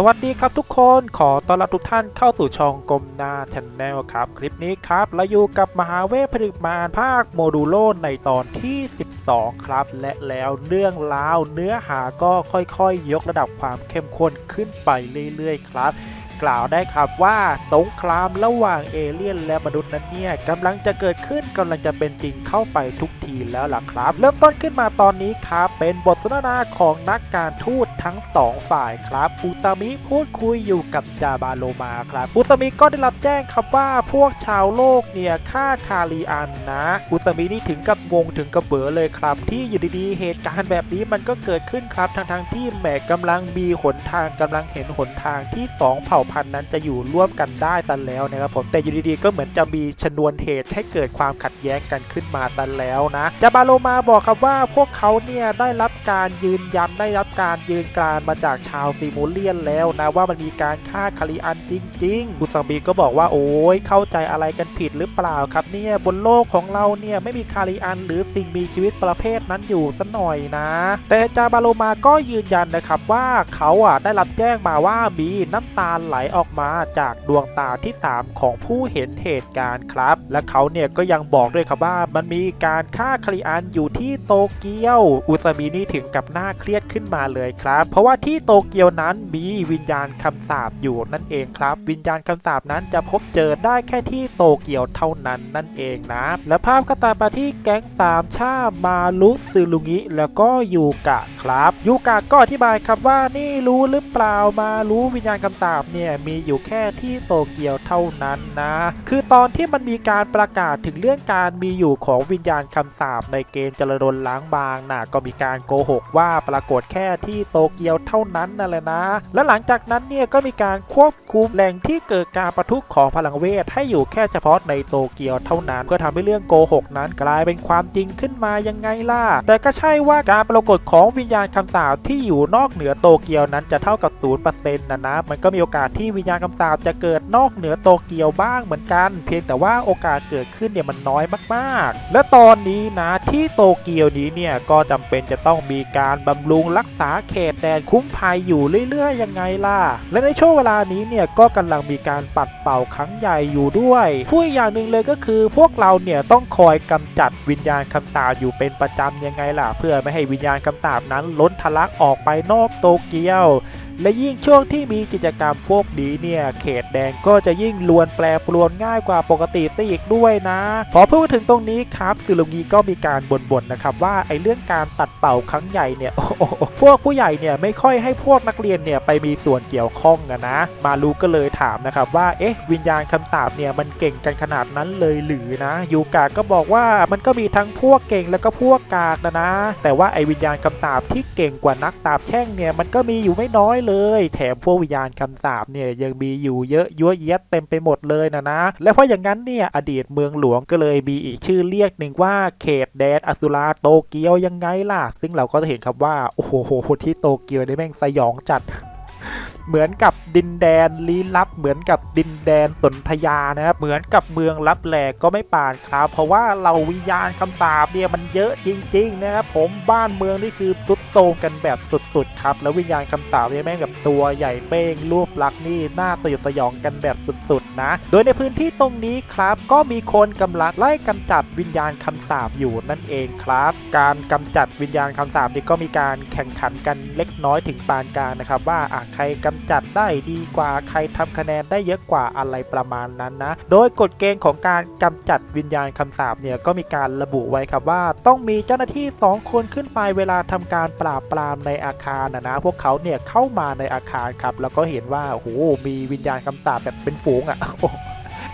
สวัสดีครับทุกคนขอต้อนรับทุกท่านเข้าสู่ช่องกลมนาชแนลครับ คลิปนี้ครับเราอยู่กับมหาเวทผลิตมารภาคโมดูโลในตอนที่ 12 ครับ และแล้วเรื่องราวเนื้อหาก็ค่อยๆยกระดับความเข้มข้นขึ้นไปเรื่อยๆ ครับ กล่าวได้ครับว่าสงครามระหว่างเอเลี่ยนและมนุษย์นั้นเนี่ยกำลังจะเกิดขึ้นกำลังจะเป็นจริงเข้าไปทุกทีแล้วล่ะครับ เริ่มต้นขึ้นมาตอนนี้ครับเป็นบทสนทนาของนักการทูตทั้งสองฝ่ายครับอุซามิพูดคุยอยู่กับจาบาโลมาครับอุซามิก็ได้รับแจ้งครับว่าพวกชาวโลกเนี่ยฆ่าคารีอันนะอุซามินี่ถึงกับงงถึงกับเบือเลยครับ ที่อยู่ดีๆ เหตุการณ์แบบนี้มันก็เกิดขึ้นครับทั้งๆที่แหมกำลังมีหนทางกำลังเห็นหนทางที่สองเผ่าพันธุ์นั้นจะอยู่ร่วมกันได้ซะแล้วนะครับผมแต่อยู่ดีๆก็เหมือนจะมีชนวนเหตุให้เกิดความขัดแย้งกันขึ้นมาซะแล้วนะจาบาโลมาบอกครับว่าพวกเขาเนี่ยได้รับการยืนยันได้รับการยืนกรานมาจากชาวซีมูเลียนแล้วนะว่ามันมีการฆ่าคาริอันจริงๆบุซังบีก็บอกว่าโอ้ยเข้าใจอะไรกันผิดหรือเปล่าครับเนี่ยบนโลกของเราเนี่ยไม่มีคาริอันหรือสิ่งมีชีวิตประเภทนั้นอยู่สัหน่อยนะ แต่จาบาโลมาก็ยืนยันนะครับว่าเขาอะได้รับแจ้งมาว่ามีน้ำตาลไหลออกมาจากดวงตาที่ 3 ของผู้เห็นเหตุการณ์ครับ และเขาเนี่ยก็ยังบอกด้วยครับว่ามันมีการฆ่าคาริอันอยู่ที่โตเกียว อุซามินี่ถึงกับหน้าเครียดขึ้นมาเลยครับ เพราะว่าที่โตเกียวนั้นมีวิญญาณคำสาปอยู่นั่นเองครับ วิญญาณคำสาปนั้นจะพบเจอได้แค่ที่โตเกียวเท่านั้นนั่นเองนะ และภาพก็ตัดมาที่แก๊งสามชามารุซึลุงิแล้วก็ยูกะครับยูกะก็อธิบายครับว่านี่รู้หรือเปล่ามารู้วิญญาณคำสาปเนี่ยมีอยู่แค่ที่โตเกียวเท่านั้นนะ คือตอนที่มันมีการประกาศถึงเรื่องการมีอยู่ของวิญญาณคำสาปในเกมจรดนล้างบางน่ะก็มีการโกหกว่าปรากฏแค่ที่โตเกียวเท่านั้นนั่นแหละนะ และหลังจากนั้นเนี่ยก็มีการควบคุมแหล่งที่เกิดการประทุของพลังเวทให้อยู่แค่เฉพาะในโตเกียวเท่านั้นเพื่อทำให้เรื่องโกหกนั้นกลายเป็นความจริงขึ้นมายังไงล่ะ แต่ก็ใช่ว่าการปรากฏของวิญญาณคำสาปที่อยู่นอกเหนือโตเกียวนั้นจะเท่ากับศูนย์เปอร์เซ็นต์นะนะ มันก็มีโอกาสที่วิญญาณคำสาปจะเกิดนอกเหนือโตเกียวบ้างเหมือนกัน เพียงแต่ว่าโอกาสเกิดขึ้นเนี่ยมันน้อยมาก ๆ และตอนนี้นะที่โตเกียวนี้เนี่ยก็จำเป็นจะต้องมีการบำรุงรักษาเขตแดนคุ้มภัยอยู่เรื่อย ๆ ยังไงล่ะ และในช่วงเวลานี้เนี่ยก็กำลังมีการปัดเป่าครั้งใหญ่อยู่ด้วยผู้อย่างหนึ่งเลยก็คือพวกเราเนี่ยต้องคอยกำจัดวิญญาณคำสาปอยู่เป็นประจำยังไงล่ะ เพื่อไม่ให้วิญญาณคำสาปนั้นล้นทะลักออกไปนอกโตเกียว และยิ่งช่วงที่มีกิจกรรมพวกนี้เนี่ยเขตแดงก็จะยิ่งลวนแปรปรวนง่ายกว่าปกติซะอีกด้วยนะ พอพูดถึงตรงนี้ครับซึลุงีก็มีการบ่นๆนะครับว่าไอ้เรื่องการตัดเป่าครั้งใหญ่เนี่ยโอ้โหพวกผู้ใหญ่เนี่ยไม่ค่อยให้พวกนักเรียนเนี่ยไปมีส่วนเกี่ยวข้องนะ มารูก็เลยถามนะครับว่าเอ๊ะวิญญาณคำสาปเนี่ยมันเก่งกันขนาดนั้นเลยหรือนะยูกาก็บอกว่ามันก็มีทั้งพวกเก่งแล้วก็พวกกากนะนะ แต่ว่าไอ้วิญญาณคำสาปที่เก่งกว่านักสาบแช่งเนี่ยมันก็มีอยู่ไม่น้อยเลย แถมพวกวิญญาณคำสาปเนี่ยยังมีอยู่เยอะยั่วเยะเต็มไปหมดเลยนะนะ และเพราะอย่างนั้นเนี่ยอดีตเมืองหลวงก็เลยมีอีกชื่อเรียกหนึ่งว่าเขตแดนอสุราโตเกียวยังไงล่ะ ซึ่งเราก็จะเห็นครับว่า โอ้โหที่โตเกียวได้แม่งสยองจัด เหมือนกับดินแดนลี้ลับ เหมือนกับดินแดนสนธยานะครับเหมือนกับเมืองลับแหลกก็ไม่ป่านครับ เพราะว่าเราวิญญาณคำสาปเนี่ยมันเยอะจริง ๆ นะครับผมบ้านเมืองนี่คือสุดโทรมกันแบบสุดๆครับ แล้ววิญญาณคำสาปเนี่ยแม่งแบบตัวใหญ่เป้งรูปลักษณ์นี่น่าสยดสยองกันแบบสุดๆนะ โดยในพื้นที่ตรงนี้ครับ ก็มีคนกำลังไล่กำจัดวิญญาณคำสาปอยู่นั่นเองครับ การกำจัดวิญญาณคำสาปนี่ก็มีการแข่งขันกันเล็กน้อยถึงปานกลางนะครับว่าอะใครกำจัดได้ดีกว่าใครทำคะแนนได้เยอะกว่าอะไรประมาณนั้นนะ โดยกฎเกณฑ์ของการกำจัดวิญญาณคำสาปเนี่ยก็มีการระบุไว้ครับว่า ต้องมีเจ้าหน้าที่ 2 คนขึ้นไปเวลาทำการปราบปรามในอาคารนะนะพวกเขาเนี่ยเข้ามาในอาคารครับแล้วก็เห็นว่าโอ้โหมีวิญญาณคำสาปแบบเป็นฝูงอะ่ะ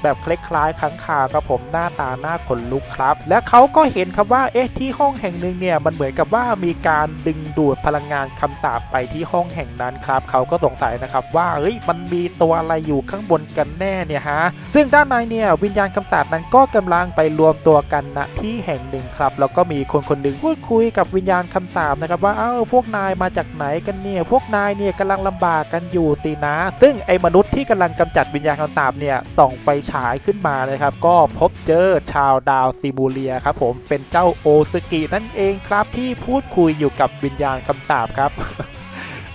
แบบคล้ายๆค้างคาวครับผมหน้าตาหน้าขนลุกครับ และเขาก็เห็นครับว่าเอ๊ะที่ห้องแห่งหนึ่งเนี่ยมันเหมือนกับว่ามีการดึงดูดพลังงานคำสาปไปที่ห้องแห่งนั้นครับเขาก็สงสัยนะครับว่าเฮ้ยมันมีตัวอะไรอยู่ข้างบนกันแน่เนี่ยฮะซึ่งด้านในเนี่ยวิญญาณคำสาปนั้นก็กำลังไปรวมตัวกันณที่แห่งหนึ่งครับแล้วก็มีคนคนหนึ่งพูดคุยกับวิญญาณคำสาปนะครับว่าเอ้าพวกนายมาจากไหนกันเนี่ยพวกนายเนี่ยกำลังลำบากกันอยู่สินะ ซึ่งไอ้มนุษย์ที่กำลังกำจัดวิญญาณคำสาปเนี่ยส่องไฟฉายขึ้นมานะครับ ก็พบเจอชาวดาวซิมูเลียครับผมเป็นเจ้าโอซึกินั่นเองครับที่พูดคุยอยู่กับวิญญาณคำสาบครับ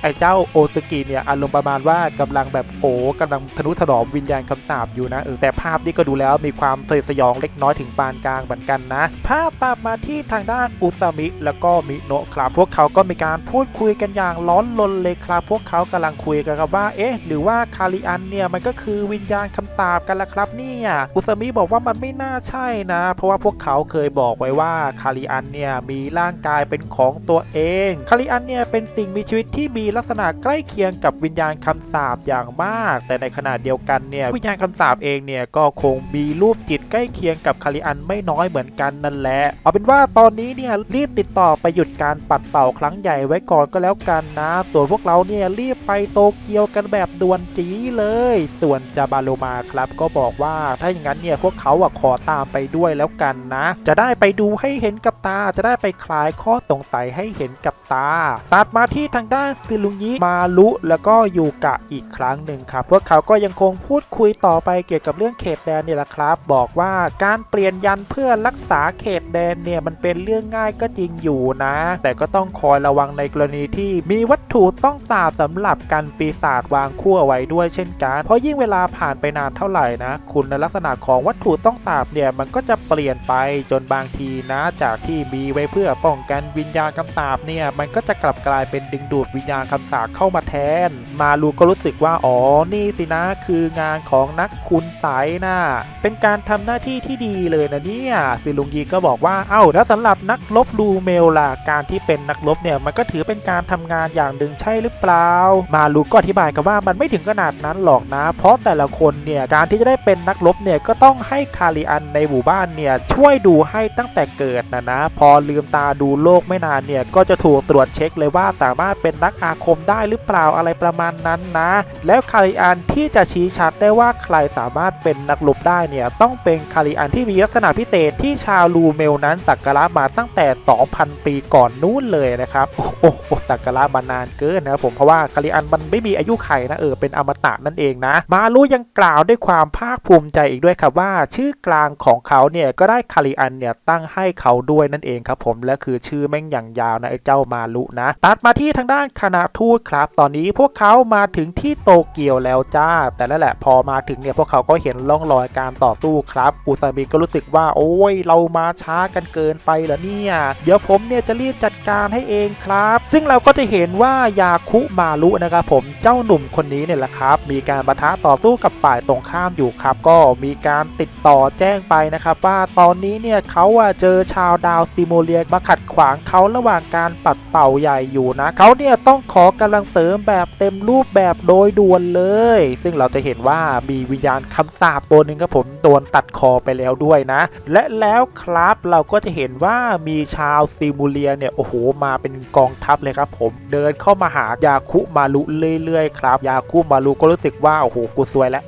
ไอ้เจ้าโอซึกิเนี่ยอารมณ์ประมาณว่ากำลังแบบโอ้กำลังทนุถนอมวิญญาณคำสาปอยู่นะเออแต่ภาพนี้ก็ดูแล้วมีความสยดสยองเล็กน้อยถึงปานกลางเหมือนกันนะ ภาพตามมาที่ทางด้านอุซามิ แล้วก็มิโนะครับพวกเขาก็มีการพูดคุยกันอย่างร้อนรนเลยครับ พวกเขากำลังคุยกันครับว่าเอ๊ะ หรือว่าคาริอันเนี่ยมันก็คือวิญญาณคำสาปกันละครับเนี่ยอุซามิบอกว่ามันไม่น่าใช่นะ เพราะว่าพวกเขาเคยบอกไว้ว่าคาริอันเนี่ยมีร่างกายเป็นของตัวเองคาริอันเนี่ยเป็นสิ่งมีชีวิตที่มีลักษณะใกล้เคียงกับวิญญาณคำสาปอย่างมาก แต่ในขณะเดียวกันเนี่ยวิญญาณคำสาปเองเนี่ยก็คงมีรูปจิตใกล้เคียงกับคาริอันไม่น้อยเหมือนกันนั่นแหละเอาเป็นว่าตอนนี้เนี่ยรีบติดต่อไปหยุดการปัดเป่าครั้งใหญ่ไว้ก่อนก็แล้วกันนะ ส่วนพวกเราเนี่ยรีบไปโตเกียวกันแบบด่วนจีเลย ส่วนจาบาโลมาครับก็บอกว่าถ้าอย่างนั้นเนี่ยพวกเขาอะขอตามไปด้วยแล้วกันนะ จะได้ไปดูให้เห็นกับตาจะได้ไปคลายข้อสงสัยให้เห็นกับตา ตัดมาที่ทางด้านซิลุงิมาลุแล้วก็ยูกะอีกครั้งหนึ่งครับพวกเขาก็ยังคงพูดคุยต่อไปเกี่ยวกับเรื่องเขตแดนเนี่ยแหละครับ บอกว่าการเปลี่ยนยันเพื่อรักษาเขตแดนเนี่ยมันเป็นเรื่องง่ายก็จริงอยู่นะ แต่ก็ต้องคอยระวังในกรณีที่มีวัตถุต้องสาบสำหรับกันปีศาจวางคู่เอาไว้ด้วยเช่นกัน เพราะยิ่งเวลาผ่านไปนานเท่าไหร่นะ คุณลักษณะของวัตถุต้องสาบเนี่ยมันก็จะเปลี่ยนไปจนบางทีนะจากที่มีไว้เพื่อป้องกันวิญญาณคำสาบเนี่ยมันก็จะกลับกลายเป็นดึงดูดวิญญาณคำสาบเข้ามาแทน มาลูก็รู้สึกว่าอ๋อนี่สินะคืองานของนักคุณสายนะเป็นการทำหน้าที่ที่ดีเลยนะเนี่ยซิลุงยีก็บอกว่าเอ้าแล้วสำหรับนักลบลูเมลล่ะการที่เป็นนักลบเนี่ยมันก็ถือเป็นการทำงานอย่างหนึ่งใช่หรือเปล่า มาลูก็อธิบายกับว่ามันไม่ถึงขนาดนั้นหรอกนะ เพราะแต่ละคนเนี่ยการที่จะได้เป็นนักลบเนี่ยก็ต้องให้คาริอันในหมู่บ้านเนี่ยช่วยดูให้ตั้งแต่เกิดนะนะ พอลืมตาดูโลกไม่นานเนี่ยก็จะถูกตรวจเช็คเลยว่าสามารถเป็นนักอาคมได้หรือเปล่าอะไรประมาณนั้นนะ แล้วคาริอันที่จะชี้ชัดได้ว่าใครสามารถเป็นนักลบได้เนี่ยต้องเป็นคาริอันที่มีลักษณะพิเศษที่ชาวลูเมลนั้นสักการะมาตั้งแต่ 2,000 ปีก่อนนู้นเลยนะครับ โอ้โหสักการะมานานเกินนะครับผมเพราะว่าคาริอันมันไม่มีอายุไขนะเออเป็นอมตะนั่นเองนะ มารู้ยังกล่าวด้วยความภาคภูมิใจอีกด้วยครับว่า ชื่อกลางของเขาเนี่ยก็ได้คาริอันเนี่ยตั้งให้เขาด้วยนั่นเองครับผมและคือชื่อแม่งอย่างยาวนะไอ้เจ้ามาลุนะ ตัดมาที่ทางด้านคณะทูตครับ ตอนนี้พวกเขามาถึงที่โตเกียวแล้วจ้า แต่นั่นแหละพอมาถึงเนี่ยพวกเขาก็เห็นร่องรอยการต่อสู้ครับอุซามิก็รู้สึกว่าโอ้ยเรามาช้ากันเกินไปเหรอเนี่ยเดี๋ยวผมเนี่ยจะรีบจัดการให้เองครับ ซึ่งเราก็จะเห็นว่ายาคุมารุนะครับผมเจ้าหนุ่มคนนี้เนี่ยแหละครับ มีการปะทะต่อสู้กับฝ่ายตรงข้ามอยู่ครับ ก็มีการติดต่อแจ้งไปนะครับ ว่าตอนนี้เนี่ยเขาอะเจอชาวดาวซิโมเลียมาขัดขวางเขาระหว่างการปัดเป่าใหญ่อยู่นะเขาเนี่ยต้องขอกำลังเสริมแบบเต็มรูปแบบโดยด่วนเลย ซึ่งเราจะเห็นว่ามีวิญญาณคำสาปตัวหนึ่งครับผมโดนตัดคอไปแล้วด้วยนะ และแล้วครับเราก็จะเห็นว่ามีชาวซิมูเลียเนี่ยโอ้โหมาเป็นกองทัพเลยครับผมเดินเข้ามาหายาคุมารุเรื่อยๆครับ ยาคุมารุก็รู้สึกว่าโอ้โหกูซวยแล้ว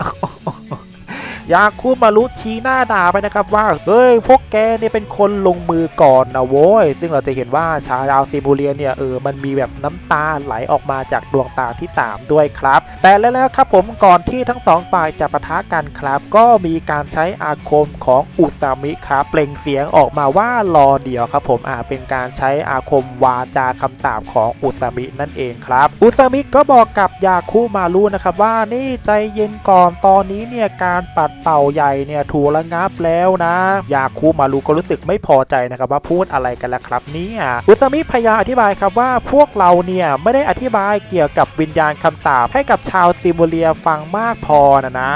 ยาคุมารุชี้หน้าด่าไปนะครับว่า เฮ้ย พวกแกเนี่ยเป็นคนลงมือก่อนนะโว้ย ซึ่งเราจะเห็นว่าชาวดาวซิมูเลียเนี่ยเออ มันมีแบบน้ำตาไหลออกมาจากดวงตาที่ 3 ด้วยครับ แต่แล้วครับผมก่อนที่ทั้งสองฝ่ายจะปะทะกันครับ ก็มีการใช้อาคมของอุซามิครับเปล่งเสียงออกมาว่ารอเดียวครับผมอ่าเป็นการใช้อาคมวาจาคำตามของอุซามินั่นเองครับ อุซามิก็บอกกับยาคุมารุนะครับว่านี่ใจเย็นก่อนตอนนี้เนี่ยการปัดเต่าใหญ่เนี่ยถูกระงับแล้วนะยาคุมารุก็รู้สึกไม่พอใจนะครับว่าพูดอะไรกันล่ะครับเนี่ยอุซามิพยายามอธิบายครับว่าพวกเราเนี่ยไม่ได้อธิบายเกี่ยวกับวิญญาณคำสาปให้กับชาวซิมูเลียฟังมากพอนะนะ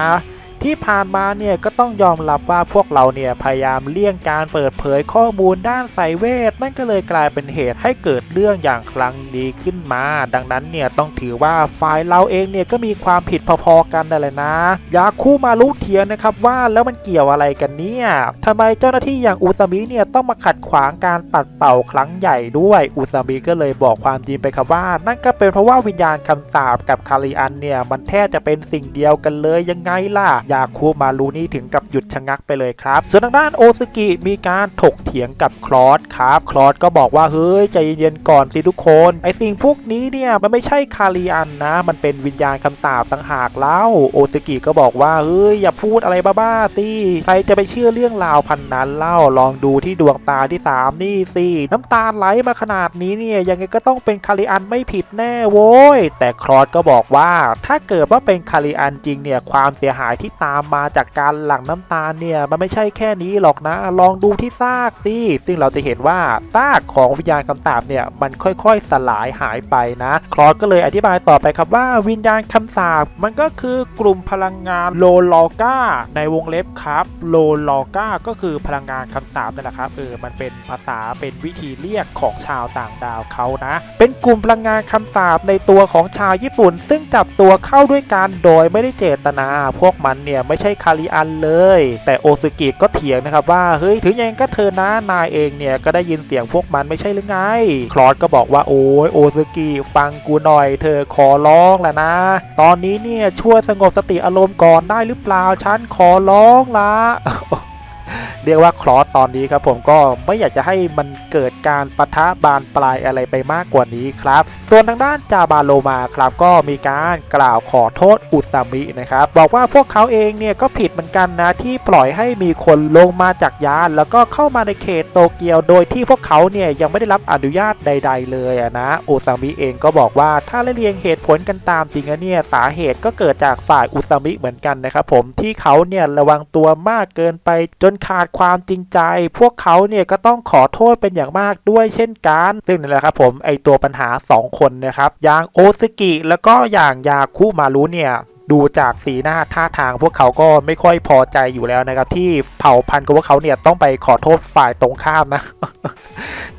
ที่ผ่านมาเนี่ยก็ต้องยอมรับว่าพวกเราเนี่ยพยายามเลี่ยงการเปิดเผยข้อมูลด้านไสยเวทนั่นก็เลยกลายเป็นเหตุให้เกิดเรื่องอย่างครั้งนี้ขึ้นมา ดังนั้นเนี่ยต้องถือว่าฝ่ายเราเองเนี่ยก็มีความผิดพอๆกันนั่นแหละนะยาคู่มาลุเทียนนะครับว่าแล้วมันเกี่ยวอะไรกันเนี่ยทำไมเจ้าหน้าที่อย่างอุซามิเนี่ยต้องมาขัดขวางการปัดเป่าครั้งใหญ่ด้วยอุซามิก็เลยบอกความจริงไปครับว่า นั่นก็เป็นเพราะว่าวิญญาณคำสาปกับคาริอันเนี่ยมันแทบจะเป็นสิ่งเดียวกันเลยยังไงล่ะยาคุมารุนี่ถึงกับหยุดชะงักไปเลยครับ ส่วนทางด้านโอซึกิมีการถกเถียงกับคลอสครับคลอสก็บอกว่าเฮ้ยใจเย็นๆก่อนสิทุกคนไอสิ่งพวกนี้เนี่ยมันไม่ใช่คาริอันนะ มันเป็นวิญญาณคำสาปต่างหากเล่าโอซึกิก็บอกว่าเฮ้ยอย่าพูดอะไรบ้าๆสิใครจะไปเชื่อเรื่องราวพันนั้นเล่าลองดูที่ดวงตาที่สามนี่สิน้ำตาไหลมาขนาดนี้เนี่ยยังไงก็ต้องเป็นคาริอันไม่ผิดแน่โว้ยแต่คลอสก็บอกว่า ถ้าเกิดว่าเป็นคาริอันจริงเนี่ยความเสียหายที่ตามมาจากการหลั่งน้ำตาเนี่ยมันไม่ใช่แค่นี้หรอกนะ ลองดูที่ซากสิซึ่งเราจะเห็นว่าซากของวิญญาณคำสาปเนี่ยมันค่อยๆสลายหายไปนะ คลอสก็เลยอธิบายต่อไปครับว่าวิญญาณคำสาปมันก็คือกลุ่มพลังงานโลลอกาในวงเล็บครับโลลอกาก็คือพลังงานคำสาปนั่นแหละครับเออมันเป็นภาษาเป็นวิธีเรียกของชาวต่างดาวเขานะ เป็นกลุ่มพลังงานคำสาปในตัวของชาวญี่ปุ่น ซึ่งจับตัวเข้าด้วยกันโดยไม่ได้เจตนาพวกมันเนี่ยไม่ใช่คาริอันเลย แต่โอซึกิก็เถียงนะครับว่าเฮ้ยถึงยังก็เธอนะนายเองเนี่ยก็ได้ยินเสียงพวกมันไม่ใช่หรือไง คลอสก็บอกว่าโอ้ยโอซึกิฟังกูหน่อยเธอขอร้องแล้วนะ ตอนนี้เนี่ยช่วยสงบสติอารมณ์ก่อนได้หรือเปล่าฉันขอร้องละ เรียกว่าคลอสตอนนี้ครับผมก็ไม่อยากจะให้มันเกิดการปะทะบานปลายอะไรไปมากกว่านี้ครับ ส่วนทางด้านจาบาโลมาครับก็มีการกล่าวขอโทษอุตามินะครับบอกว่าพวกเขาเองเนี่ยก็ผิดเหมือนกันนะที่ปล่อยให้มีคนลงมาจากยาน แล้วก็เข้ามาในเขตโตเกียว โดยที่พวกเขาเนี่ยยังไม่ได้รับอนุญาตใด ๆ เลยนะอุตามิเองก็บอกว่าถ้าเรียงเหตุผลกันตามจริงเนี่ยสาเหตุก็เกิดจากฝ่ายอุตามิเหมือนกันนะครับผมที่เขาเนี่ยระวังตัวมากเกินไปจนขาดความจริงใจ พวกเขาเนี่ยก็ต้องขอโทษเป็นอย่างมากด้วยเช่นกันซึ่งนี่แหละครับผมไอตัวปัญหา 2 คนนะครับอย่างโอซึกิแล้วก็อย่างยาคุมารุเนี่ย ดูจากสีหน้าท่าทางพวกเขาก็ไม่ค่อยพอใจอยู่แล้วนะครับ ที่เผ่าพันธุ์ของพวกเขาเนี่ยต้องไปขอโทษฝ่ายตรงข้ามนะ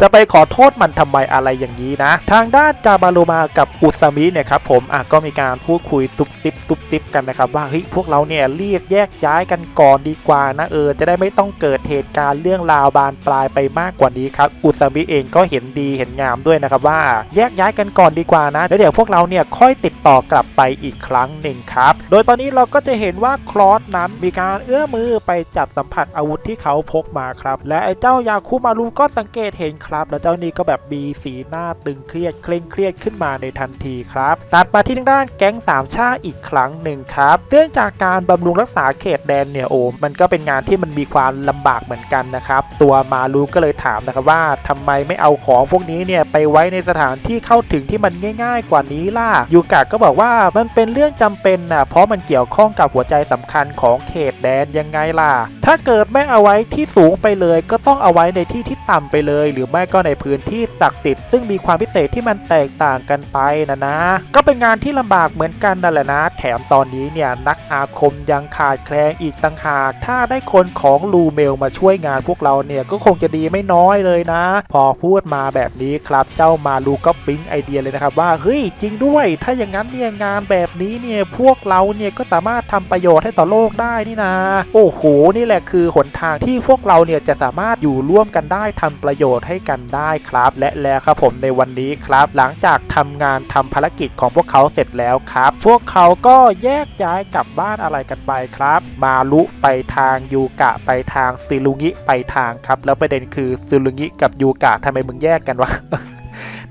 จะไปขอโทษมันทำไมอะไรอย่างนี้นะ ทางด้านกาบาโลมากับอุซามิเนี่ยครับผมอะก็มีการพูดคุยซุบซิบซุบซิบกันนะครับ ว่าเฮ้ยพวกเราเนี่ยรีบแยกย้ายกันก่อนดีกว่านะเออจะได้ไม่ต้องเกิดเหตุการณ์เรื่องราวบานปลายไปมากกว่านี้ครับอุซามิเองก็เห็นดีเห็นงามด้วยนะครับว่าแยกย้ายกันก่อนดีกว่านะแล้วเดี๋ยวพวกเราเนี่ยค่อยติดต่อกลับไปอีกครั้งหนึ่งครับโดยตอนนี้เราก็จะเห็นว่าคลอสนั้นมีการเอื้อมือไปจับสัมผัสอาวุธที่เขาพกมาครับ และไอ้เจ้ายาคุมารุก็สังเกตเห็นครับ แล้วเจ้านี่ก็แบบมีสีหน้าตึงเครียดเคร่งเครียดขึ้นมาในทันทีครับ ตัดมาที่ทางด้านแก๊งสามชาอีกครั้งหนึ่งครับเนื่องจากการบำรุงรักษาเขตแดนเนี่ยโอ้มันก็เป็นงานที่มันมีความลำบากเหมือนกันนะครับ ตัวมารุก็เลยถามนะครับว่าทำไมไม่เอาของพวกนี้เนี่ยไปไว้ในสถานที่เข้าถึงที่มันง่าย ๆ กว่านี้ล่ะยูกะก็บอกว่ามันเป็นเรื่องจำเป็นนะเพราะมันเกี่ยวข้องกับหัวใจสำคัญของเขตแดนยังไงล่ะ ถ้าเกิดไม่เอาไว้ที่สูงไปเลย ก็ต้องเอาไว้ในที่ที่ต่ำไปเลย หรือไม่ก็ในพื้นที่ศักดิ์สิทธิ์ซึ่งมีความพิเศษที่มันแตกต่างกันไปนะนะ ก็เป็นงานที่ลำบากเหมือนกันนั่นแหละนะ แถมตอนนี้เนี่ยนักอาคมยังขาดแคลนอีกต่างหาก ถ้าได้คนของลูเมลมาช่วยงานพวกเราเนี่ยก็คงจะดีไม่น้อยเลยนะ พอพูดมาแบบนี้ครับเจ้ามาลูก็ปิ๊งไอเดียเลยนะครับว่าเฮ้ยจริงด้วย ถ้าอย่างนั้นเนี่ยงานแบบนี้เนี่ยพวกเราเนี่ยก็สามารถทำประโยชน์ให้ต่อโลกได้นี่นะ โอ้โห นี่แหละคือหนทางที่พวกเราเนี่ยจะสามารถอยู่ร่วมกันได้ทำประโยชน์ให้กันได้ครับ และแล้วครับผมในวันนี้ครับ หลังจากทำงานทำภารกิจของพวกเขาเสร็จแล้วครับ พวกเขาก็แยกย้ายกลับบ้านอะไรกันไปครับ มาลุไปทางยูกะไปทางซิลุงิไปทางครับ แล้วประเด็นคือซิลุงิกับยูกะทำไมมึงแยกกันวะ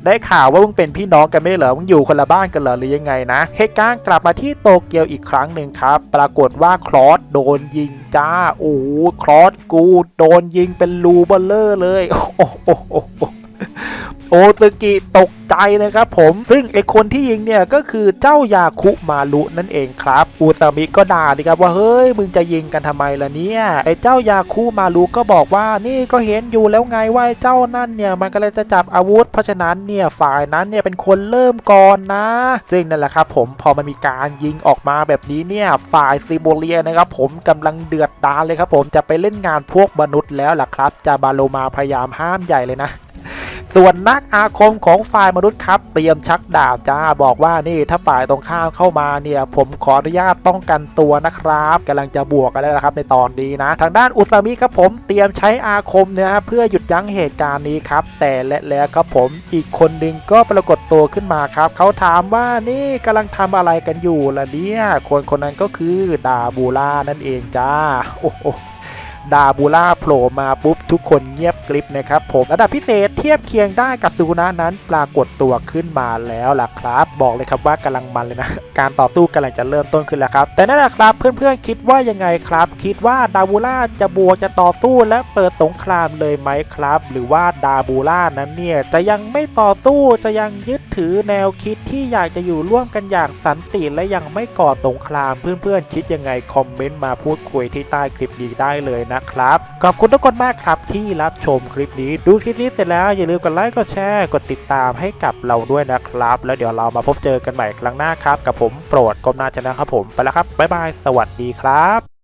ได้ข่าวว่ามึงเป็นพี่น้องกันไม่เหรอ มึงอยู่คนละบ้านกันเหรอหรือยังไงนะ เหตุการณ์กลับมาที่โตเกียวอีกครั้งหนึ่งครับ ปรากฏว่าคลอสโดนยิงจ้า โอ้คลอสกู โดนยิงเป็นรูเบลเลอร์เลย โอ้โหโอซึกิตกใจนะครับผมซึ่งไอคนที่ยิงเนี่ยก็คือเจ้ายาคุมารุนั่นเองครับอุตามิก็ด่าดีครับว่าเฮ้ยมึงจะยิงกันทำไมล่ะเนี่ยไอเจ้ายาคุมารุก็บอกว่านี่ก็เห็นอยู่แล้วไงว่าเจ้านั่นเนี่ยมันก็เลยจะจับอาวุธ เพราะฉะนั้นเนี่ยฝ่ายนั้นเนี่ยเป็นคนเริ่มก่อนนะซึ่งนั่นแหละครับผมพอมันมีการยิงออกมาแบบนี้เนี่ยฝ่ายซิโบเลียนะครับผมกำลังเดือดดาลเลยครับผมจะไปเล่นงานพวกมนุษย์แล้วล่ะครับจาบาโลมาพยายามห้ามใหญ่เลยนะ ส่วนนักอาคมของฝ่ายมนุษย์ครับ เตรียมชักดาบจ้าบอกว่านี่ถ้าฝ่ายตรงข้ามเข้ามาเนี่ย ผมขออนุญาตป้องกันตัวนะครับกำลังจะบวกกันแล้วนะครับในตอนนี้นะ ทางด้านอุซามิครับผมเตรียมใช้อาคมเนี่ยเพื่อหยุดยั้งเหตุการณ์นี้ครับ แต่และแล้วครับผมอีกคนหนึ่งก็ปรากฏตัวขึ้นมาครับเขาถามว่านี่กำลังทำอะไรกันอยู่ล่ะเนี่ยคนคนนั้นก็คือดาบูล่านั่นเองจ้าโอ้โห ดาบูล่าโผล่มาปุ๊บทุกคนเงียบกริบนะครับผมระดับพิเศษเทียบเคียงได้กับซูนะนั้นปรากฏตัวขึ้นมาแล้วล่ะครับ บอกเลยครับว่ากำลังมันเลยนะ การต่อสู้กำลังจะเริ่มต้นขึ้นแล้วครับ แต่นั่นแหละครับเพื่อนๆคิดว่ายังไงครับ คิดว่าดาบูล่าจะบวกจะต่อสู้และเปิดสงครามเลยไหมครับ หรือว่าดาบูล่านั้นเนี่ยจะยังไม่ต่อสู้จะยังยึดถือแนวคิดที่อยากจะอยู่ร่วมกันอย่างสันติและยังไม่ก่อสงครามเพื่อนๆคิดยังไงคอมเมนต์มาพูดคุยที่ใต้คลิปนี้ได้เลยนะครับ ขอบคุณทุกคนมากครับที่รับชมคลิปนี้ ดูคลิปนี้เสร็จแล้วอย่าลืมกดไลค์กดแชร์กดติดตามให้กับเราด้วยนะครับ แล้วเดี๋ยวเรามาพบเจอกันใหม่ครั้งหน้าครับ กับผมโปรดกรมนาชนะครับผมไปแล้วครับบ๊ายบาย สวัสดีครับ